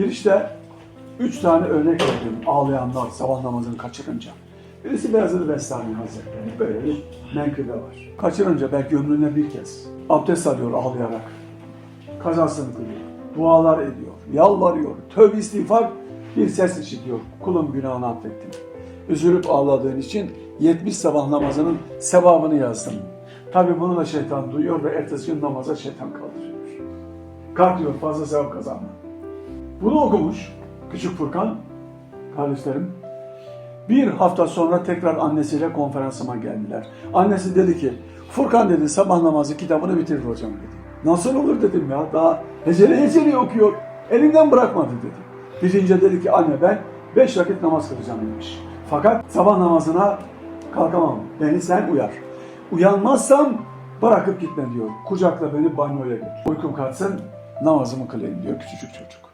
Girişte üç tane örnek verdim ağlayanlar sabah namazını kaçırınca. Birisi Beyazıt Bestami Hazretleri. Böyle bir menkıbe var. Kaçırınca belki ömrüne bir kez abdest alıyor ağlayarak. Kazasını kılıyor. Dualar ediyor. Yalvarıyor. Tövbe istiğfar bir ses işitiyor. Kulum günahını affettim. Üzülüp ağladığın için 70 sabah namazının sevabını yazdım. Tabi bunu da şeytan duyuyor ve ertesi gün namaza şeytan kaldırıyor. Kalk diyor fazla sevap kazanma. Bunu okumuş küçük Furkan, kardeşlerim. Bir hafta sonra tekrar annesiyle konferansıma geldiler. Annesi dedi ki, Furkan dedi sabah namazı kitabını bitirir hocam dedi. Nasıl olur dedim ya, daha hecele hecele okuyor. Elinden bırakmadı dedi. Bitince dedi ki anne ben beş vakit namaz kılacağım demiş. Fakat sabah namazına kalkamam. Beni sen uyar. Uyanmazsam bırakıp gitme diyor. Kucakla beni banyoya götür. Uykum kaçsın namazımı kılayım diyor küçücük çocuk.